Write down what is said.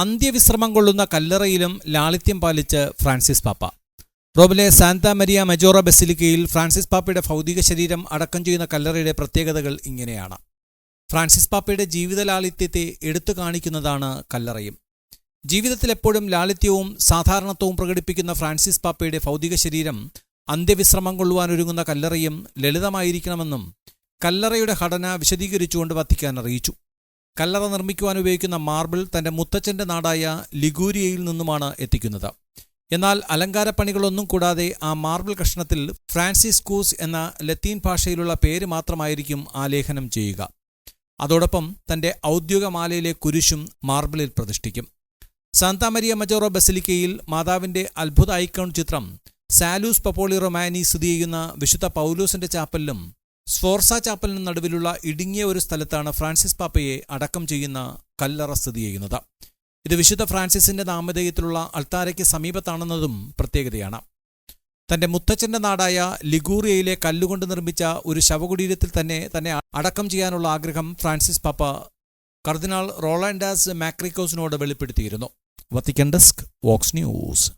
അന്ത്യവിശ്രമം കൊള്ളുന്ന കല്ലറയിലും ലാളിത്യം പാലിച്ച് ഫ്രാൻസിസ് പാപ്പ. റോമിലെ സാന്താ മരിയ മജോറ ബസിലിക്കയിൽ ഫ്രാൻസിസ് പാപ്പയുടെ ഭൗതിക ശരീരം അടക്കം ചെയ്യുന്ന കല്ലറയുടെ പ്രത്യേകതകൾ ഇങ്ങനെയാണ്. ഫ്രാൻസിസ് പാപ്പയുടെ ജീവിത ലാളിത്യത്തെ എടുത്തു കാണിക്കുന്നതാണ് കല്ലറയും. ജീവിതത്തിൽ എപ്പോഴും ലാളിത്യവും സാധാരണത്വവും പ്രകടിപ്പിക്കുന്ന ഫ്രാൻസിസ് പാപ്പയുടെ ഭൗതിക ശരീരം അന്ത്യവിശ്രമം കൊള്ളുവാനൊരുങ്ങുന്ന കല്ലറയും ലളിതമായിരിക്കണമെന്നും കല്ലറയുടെ ഘടന വിശദീകരിച്ചുകൊണ്ട് വത്തിക്കാൻ അറിയിച്ചു. കല്ലറ നിർമ്മിക്കുവാൻ ഉപയോഗിക്കുന്ന മാർബിൾ തന്റെ മുത്തച്ഛന്റെ നാടായ ലിഗൂരിയയിൽ നിന്നുമാണ് എത്തിക്കുന്നത്. എന്നാൽ അലങ്കാരപ്പണികളൊന്നും കൂടാതെ ആ മാർബിൾ കഷ്ണത്തിൽ ഫ്രാൻസിസ് കൂസ് എന്ന ലത്തീൻ ഭാഷയിലുള്ള പേര് മാത്രമായിരിക്കും ആലേഖനം ചെയ്യുക. അതോടൊപ്പം തന്റെ ഔദ്യോഗികമാലയിലെ കുരിശും മാർബിളിൽ പ്രതിഷ്ഠിക്കും. സാന്താമരിയ മജോറോ ബസിലിക്കയിൽ മാതാവിന്റെ അത്ഭുത ഐക്കോൺ ചിത്രം സാലൂസ് പപ്പോളി റൊമാനി സ്ഥിതി ചെയ്യുന്ന വിശുദ്ധ പൗലൂസിന്റെ ചാപ്പലിലും സ്ഫോർസ ചാപ്പലിന് നടുവിലുള്ള ഇടുങ്ങിയ ഒരു സ്ഥലത്താണ് ഫ്രാൻസിസ് പാപ്പയെ അടക്കം ചെയ്യുന്ന കല്ലറ സ്ഥിതി ചെയ്യുന്നത്. ഇത് വിശുദ്ധ ഫ്രാൻസിസിന്റെ നാമധേയത്തിലുള്ള അൾത്താരയ്ക്ക് സമീപത്താണെന്നതും പ്രത്യേകതയാണ്. തന്റെ മുത്തച്ഛന്റെ നാടായ ലിഗൂറിയയിലെ കല്ലുകൊണ്ട് നിർമ്മിച്ച ഒരു ശവകുടീരത്തിൽ തന്നെ തന്നെ അടക്കം ചെയ്യാനുള്ള ആഗ്രഹം ഫ്രാൻസിസ് പാപ്പ കർദിനാൾ റോളാൻഡാസ് മാക്രിക്കോസിനോട് വെളിപ്പെടുത്തിയിരുന്നു. Vatican desk Vox News.